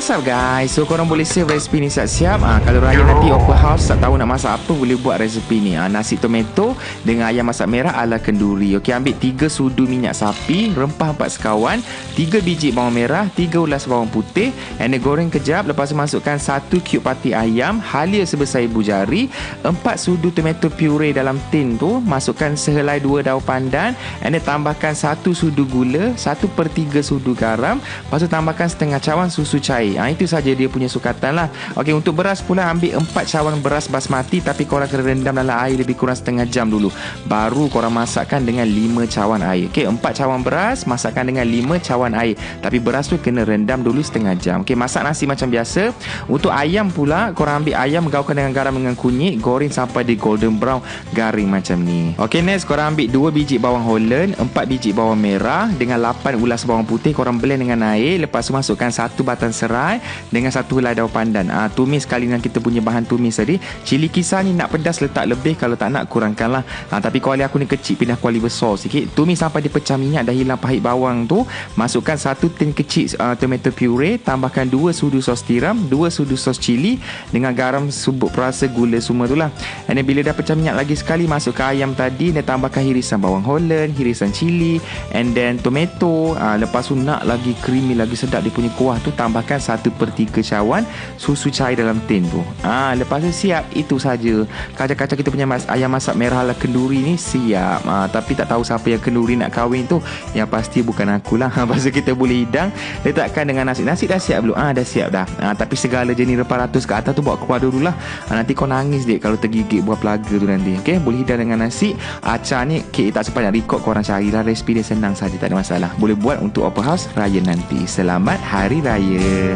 what's up guys? So korang boleh save resipi ni siap-siap. Ha, Kalau raya nanti open house Tak tahu nak masak apa Boleh buat resipi ni. Ha, Nasi tomato Dengan ayam masak merah ala kenduri. Okey ambil 3 sudu minyak sapi Rempah 4 sekawan 3 biji bawang merah 3 ulas bawang putih And then goreng kejap. Lepas tu masukkan 1 cube pati ayam Halia sebesar ibu jari 4 sudu tomato puree dalam tin tu Masukkan sehelai 2 daun pandan And then tambahkan 1 sudu gula 1 per 3 sudu garam. Lepas tu tambahkan setengah cawan susu cair. Ha, itu saja dia punya sukatan lah. Okey, untuk beras pula ambil 4 cawan beras basmati tapi korang kena rendam dalam air lebih kurang setengah jam dulu. Baru korang masakkan dengan 5 cawan air. Okey, 4 cawan beras masakkan dengan 5 cawan air. Tapi beras tu kena rendam dulu setengah jam. Okey, masak nasi macam biasa. Untuk ayam pula, korang ambil ayam gaulkan dengan garam dengan kunyit, goreng sampai di golden brown garing macam ni. Okey, next korang ambil 2 biji bawang holland, 4 biji bawang merah dengan 8 ulas bawang putih korang blend dengan air. Lepas tu masukkan satu batang serai dengan satu helai daun pandan. Ah tumis sekali dengan kita punya bahan tumis tadi. Cili kisar ni nak pedas letak lebih kalau tak nak kurangkanlah. Ah tapi kuali aku ni kecil pindah kuali besar sikit. Tumis sampai dia pecah minyak dah hilang pahit bawang tu. Masukkan satu tin kecil uh, tomato puree, tambahkan dua sudu sos tiram, dua sudu sos cili dengan garam subuk perasa gula semua tu lah. Dan bila dah pecah minyak lagi sekali masukkan ayam tadi dan tambahkan hirisan bawang holland, hirisan cili and then tomato. Ah lepas tu nak lagi creamy lagi sedap dia punya kuah tu tambahkan 1 per 3 cawan susu cair dalam tin tu. Ah, lepas tu siap. Itu saja. Kacang-kacang kita punya mas- ayam masak merah ala kenduri ni siap. Ah, tapi tak tahu siapa yang kenduri nak kahwin tu. Yang pasti bukan akulah. Lepas tu kita boleh hidang. Letakkan dengan nasi. Nasi dah siap belum? Ah, dah siap dah. Ah, tapi segala jenis rempah ratus ke atas tu bawa keluar dulu lah. Ah, nanti kau nangis dek kalau tergigit buah pelaga tu nanti. Okay, boleh hidang dengan nasi. Acar ni, okay, tak sepanjang record korang carilah. Resipi dia senang saja. Tak ada masalah. Boleh buat untuk open house raya nanti. Selamat Hari Raya.